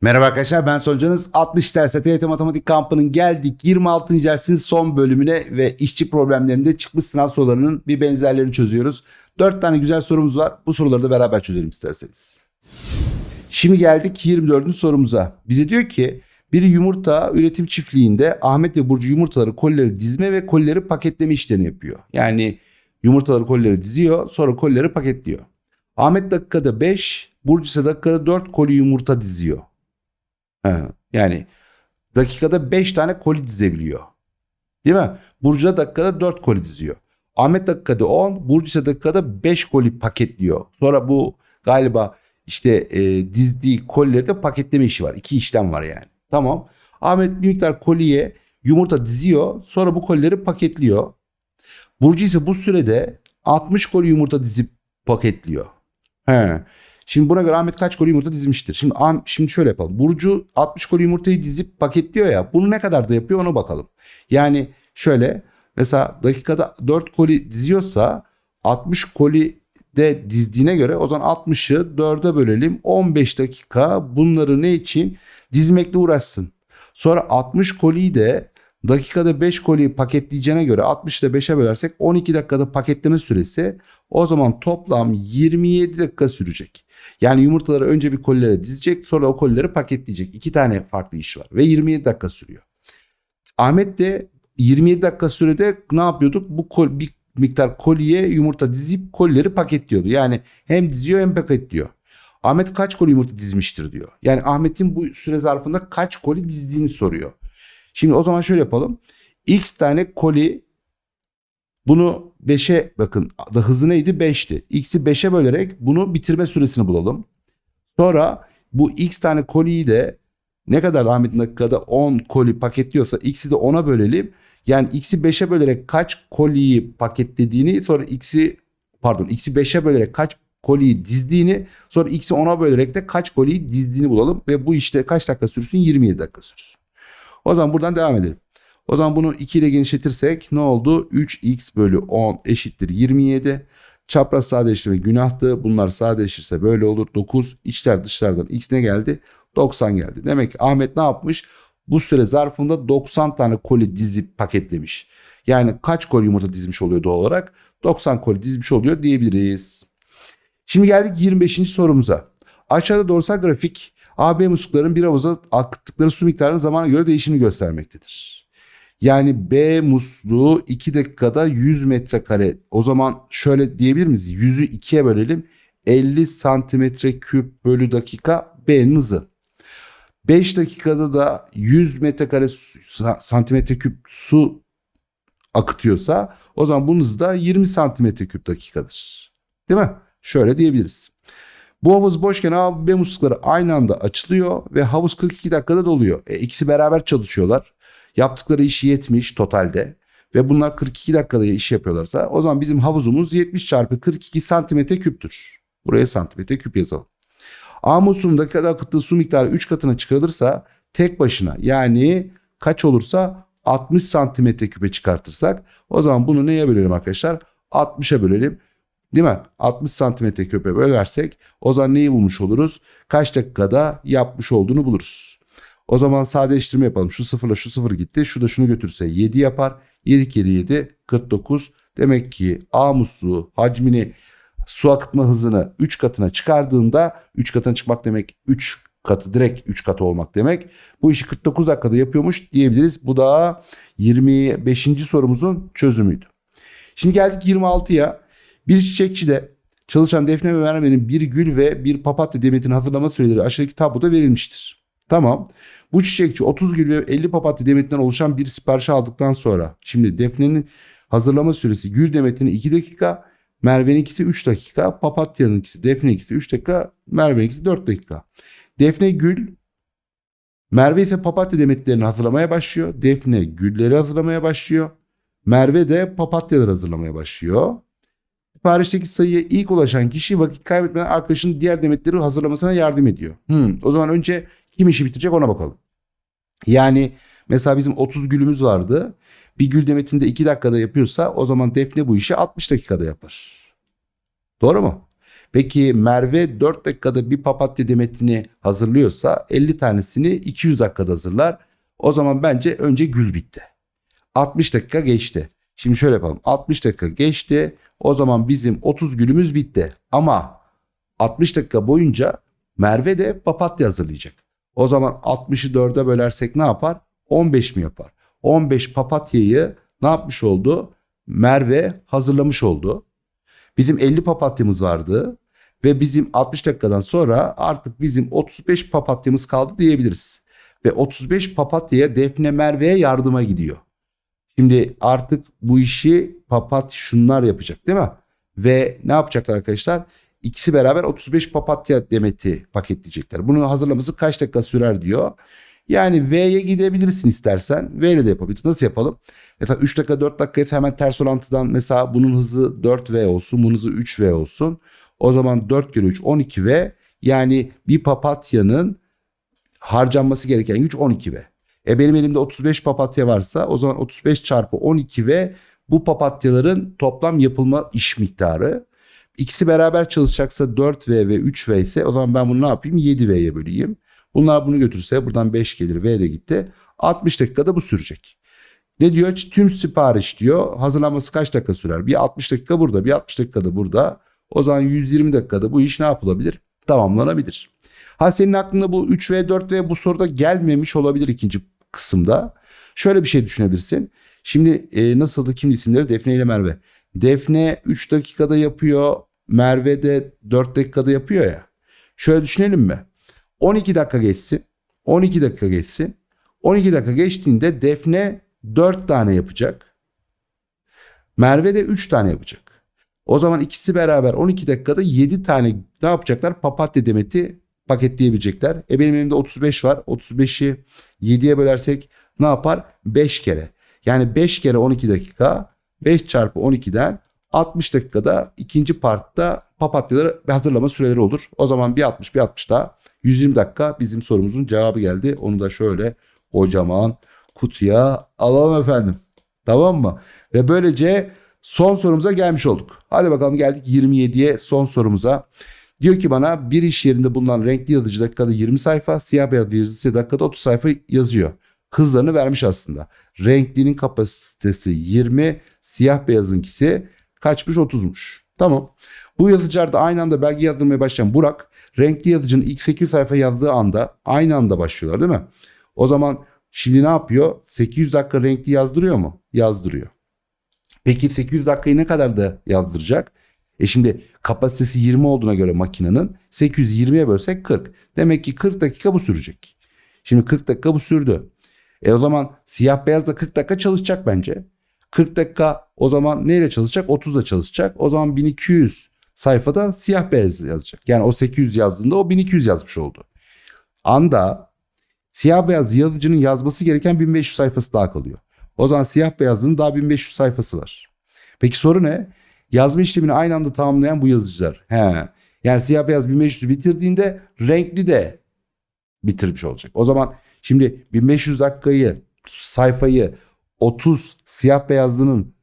Merhaba arkadaşlar ben Soncanız 60 derse TYT Matematik Kampı'nın geldik 26. dersin son bölümüne ve işçi problemlerinde çıkmış sınav sorularının bir benzerlerini çözüyoruz. 4 tane güzel sorumuz var bu soruları da beraber çözelim isterseniz. Şimdi geldik 24. sorumuza. Bize diyor ki bir yumurta üretim çiftliğinde Ahmet ve Burcu yumurtaları kolileri dizme ve kolileri paketleme işlerini yapıyor. Yani yumurtaları kolileri diziyor sonra kolileri paketliyor. Ahmet dakikada 5, Burcu ise dakikada 4 koli yumurta diziyor. Yani dakikada 5 tane koli dizebiliyor. Değil mi? Burcu da dakikada 4 koli diziyor. Ahmet dakikada 10, Burcu ise dakikada 5 koli paketliyor. Sonra bu galiba işte e, dizdiği kolileri de paketleme işi var. İki işlem var yani. Tamam. Ahmet bir miktar koliye yumurta diziyor. Sonra bu kolileri paketliyor. Burcu ise bu sürede 60 koli yumurta dizip paketliyor. He. Şimdi buna göre Ahmet kaç koli yumurta dizmiştir? Şimdi şimdi şöyle yapalım. Burcu 60 koli yumurtayı dizip paketliyor ya. Bunu ne kadar da yapıyor ona bakalım. Yani şöyle mesela dakikada 4 koli diziyorsa 60 koli de dizdiğine göre o zaman 60'ı 4'e bölelim. 15 dakika bunları ne için? Dizmekle uğraşsın. Sonra 60 koliyi de dakikada 5 koliyi paketleyeceğine göre 60 ile 5'e bölersek 12 dakikada paketleme süresi o zaman toplam 27 dakika sürecek. Yani yumurtaları önce bir kolilere dizecek sonra o kolileri paketleyecek. İki tane farklı iş var ve 27 dakika sürüyor. Ahmet de 27 dakika sürede ne yapıyorduk? Bu kol, bir miktar koliye yumurta dizip kolileri paketliyordu. Yani hem diziyor hem paketliyor. Ahmet kaç koli yumurta dizmiştir diyor. Yani Ahmet'in bu süre zarfında kaç koli dizdiğini soruyor. Şimdi o zaman şöyle yapalım. X tane koli bunu 5'e bakın da hızı neydi? 5'ti. X'i 5'e bölerek bunu bitirme süresini bulalım. Sonra bu X tane koliyi de ne kadar Ahmet'in dakikada 10 koli paketliyorsa X'i de 10'a bölelim. Yani X'i 5'e bölerek kaç koliyi paketlediğini sonra X'i pardon X'i 5'e bölerek kaç koliyi dizdiğini sonra X'i 10'a bölerek de kaç koliyi dizdiğini bulalım. Ve bu işte kaç dakika sürsün? 27 dakika sürsün. O zaman buradan devam edelim. O zaman bunu 2 ile genişletirsek ne oldu? 3x bölü 10 eşittir 27. Çapraz sadeleştirme günahtı. Bunlar sadeleşirse böyle olur. 9 içler dışlardan x ne geldi? 90 geldi. Demek ki Ahmet ne yapmış? Bu süre zarfında 90 tane koli dizip paketlemiş. Yani kaç koli yumurta dizmiş oluyor doğal olarak? 90 koli dizmiş oluyor diyebiliriz. Şimdi geldik 25. sorumuza. Aşağıda doğrusal grafik AB muslukların bir havuza akıttıkları su miktarının zamana göre değişimini göstermektedir. Yani B musluğu 2 dakikada 100 metrekare. O zaman şöyle diyebilir miyiz? 100'ü 2'ye bölelim. 50 santimetre küp bölü dakika B'nin hızı. 5 dakikada da 100 metrekare santimetre küp su akıtıyorsa o zaman bunun hızı da 20 santimetre küp dakikadır. Değil mi? Şöyle diyebiliriz. Bu havuz boşken A B muslukları aynı anda açılıyor ve havuz 42 dakikada doluyor. E, ikisi beraber çalışıyorlar. Yaptıkları iş 70 totalde ve bunlar 42 dakikada iş yapıyorlarsa o zaman bizim havuzumuz 70 çarpı 42 santimetre küptür. Buraya santimetre küp yazalım. A musluğun dakikada akıttığı su miktarı 3 katına çıkarılırsa tek başına yani kaç olursa 60 santimetre küpe çıkartırsak o zaman bunu neye bölelim arkadaşlar? 60'a bölelim. Değil mi? 60 santimetre küpe bölersek o zaman neyi bulmuş oluruz? Kaç dakikada yapmış olduğunu buluruz. O zaman sadeleştirme yapalım. Şu sıfırla şu sıfır gitti. Şu da şunu götürse 7 yapar. 7 kere 7 49. Demek ki A musluğu hacmini su akıtma hızını 3 katına çıkardığında 3 katına çıkmak demek 3 katı direkt 3 katı olmak demek. Bu işi 49 dakikada yapıyormuş diyebiliriz. Bu da 25. sorumuzun çözümüydü. Şimdi geldik 26'ya. Bir çiçekçide çalışan Defne ve Merve'nin bir gül ve bir papatya demetini hazırlama süreleri aşağıdaki tabloda verilmiştir. Tamam. Bu çiçekçi 30 gül ve 50 papatya demetinden oluşan bir sipariş aldıktan sonra şimdi Defne'nin hazırlama süresi gül demetini 2 dakika, Merve'ninkisi 3 dakika, papatyanınkisi, Defne'ninkisi 3 dakika, Merve'ninkisi 4 dakika. Defne gül, Merve ise papatya demetlerini hazırlamaya başlıyor. Defne gülleri hazırlamaya başlıyor. Merve de papatyaları hazırlamaya başlıyor. Siparişteki sayıya ilk ulaşan kişi vakit kaybetmeden arkadaşının diğer demetleri hazırlamasına yardım ediyor. Hmm, o zaman önce kim işi bitirecek ona bakalım. Yani mesela bizim 30 gülümüz vardı. Bir gül demetini de 2 dakikada yapıyorsa o zaman Defne bu işi 60 dakikada yapar. Doğru mu? Peki Merve 4 dakikada bir papatya demetini hazırlıyorsa 50 tanesini 200 dakikada hazırlar. O zaman bence önce gül bitti. 60 dakika geçti. Şimdi şöyle yapalım. 60 dakika geçti. O zaman bizim 30 gülümüz bitti. Ama 60 dakika boyunca Merve de papatya hazırlayacak. O zaman 60'ı 4'e bölersek ne yapar? 15 mi yapar? 15 papatyayı ne yapmış oldu? Merve hazırlamış oldu. Bizim 50 papatyamız vardı ve bizim 60 dakikadan sonra artık bizim 35 papatyamız kaldı diyebiliriz. Ve 35 papatyaya Defne Merve'ye yardıma gidiyor. Şimdi artık bu işi papat şunlar yapacak değil mi? Ve ne yapacaklar arkadaşlar? İkisi beraber 35 papatya demeti paketleyecekler. Bunu hazırlaması kaç dakika sürer diyor. Yani V'ye gidebilirsin istersen. V ile de yapabilirsin. Nasıl yapalım? Mesela 3 dakika 4 dakika hemen ters orantıdan mesela bunun hızı 4V olsun. Bunun hızı 3V olsun. O zaman 4 kere 3 12V. Yani bir papatyanın harcanması gereken güç 12V. E benim elimde 35 papatya varsa o zaman 35 çarpı 12 ve bu papatyaların toplam yapılma iş miktarı. İkisi beraber çalışacaksa 4V ve 3V ise o zaman ben bunu ne yapayım? 7V'ye böleyim. Bunlar bunu götürse buradan 5 gelir V de gitti. 60 dakikada bu sürecek. Ne diyor? Tüm sipariş diyor. Hazırlanması kaç dakika sürer? Bir 60 dakika burada, bir 60 dakikada burada. O zaman 120 dakikada bu iş ne yapılabilir? Tamamlanabilir. Ha senin aklında bu 3V 4V bu soruda gelmemiş olabilir ikinci kısımda. Şöyle bir şey düşünebilirsin. Şimdi e, nasıldı kim isimleri? Defne ile Merve. Defne 3 dakikada yapıyor. Merve de 4 dakikada yapıyor ya. Şöyle düşünelim mi? 12 dakika geçsin. 12 dakika geçsin. 12 dakika geçtiğinde Defne 4 tane yapacak. Merve de 3 tane yapacak. O zaman ikisi beraber 12 dakikada 7 tane ne yapacaklar? Papatya demeti paketleyebilecekler. E benim elimde 35 var. 35'i 7'ye bölersek ne yapar? 5 kere. Yani 5 kere 12 dakika 5 çarpı 12'den 60 dakikada ikinci partta papatyaları hazırlama süreleri olur. O zaman bir 60 bir 60 daha 120 dakika bizim sorumuzun cevabı geldi. Onu da şöyle kocaman kutuya alalım efendim. Tamam mı? Ve böylece son sorumuza gelmiş olduk. Hadi bakalım geldik 27'ye son sorumuza. Diyor ki bana bir iş yerinde bulunan renkli yazıcı dakikada 20 sayfa, siyah beyaz yazıcı dakikada 30 sayfa yazıyor. Hızlarını vermiş aslında. Renklinin kapasitesi 20, siyah beyazınkisi kaçmış 30'muş. Tamam. Bu yazıcılarda aynı anda belge yazdırmaya başlayan Burak, renkli yazıcının ilk 800 sayfa yazdığı anda aynı anda başlıyorlar değil mi? O zaman şimdi ne yapıyor? 800 dakika renkli yazdırıyor mu? Yazdırıyor. Peki 800 dakikayı ne kadar da yazdıracak? E şimdi kapasitesi 20 olduğuna göre makinenin 820'ye bölsek 40. Demek ki 40 dakika bu sürecek. Şimdi 40 dakika bu sürdü. E o zaman siyah beyaz da 40 dakika çalışacak bence. 40 dakika o zaman neyle çalışacak? 30 da çalışacak. O zaman 1200 sayfada siyah beyaz yazacak. Yani o 800 yazdığında o 1200 yazmış oldu. Anda siyah beyaz yazıcının yazması gereken 1500 sayfası daha kalıyor. O zaman siyah beyazın daha 1500 sayfası var. Peki soru ne? Yazma işlemini aynı anda tamamlayan bu yazıcılar. He. Yani siyah beyaz 1500 bitirdiğinde renkli de bitirmiş olacak. O zaman şimdi 1500 dakikayı sayfayı 30 siyah beyazlının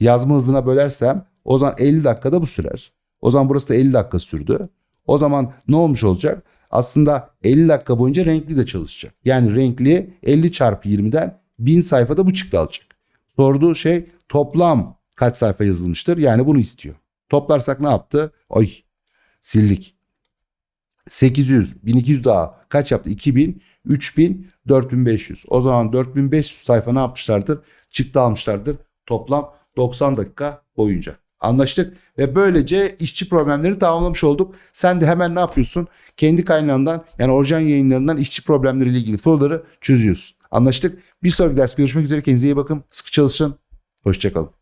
yazma hızına bölersem o zaman 50 dakikada bu sürer. O zaman burası da 50 dakika sürdü. O zaman ne olmuş olacak? Aslında 50 dakika boyunca renkli de çalışacak. Yani renkli 50 çarpı 20'den 1000 sayfada bu çıktı alacak. Sorduğu şey toplam kaç sayfa yazılmıştır? Yani bunu istiyor. Toplarsak ne yaptı? Oy sildik. 800, 1200 daha kaç yaptı? 2000, 3000, 4500. O zaman 4500 sayfa ne yapmışlardır? Çıktı almışlardır. Toplam 90 dakika boyunca. Anlaştık ve böylece işçi problemlerini tamamlamış olduk. Sen de hemen ne yapıyorsun? Kendi kaynağından yani orijinal yayınlarından işçi problemleriyle ilgili soruları çözüyorsun. Anlaştık. Bir sonraki ders görüşmek üzere. Kendinize iyi bakın. Sıkı çalışın. Hoşçakalın.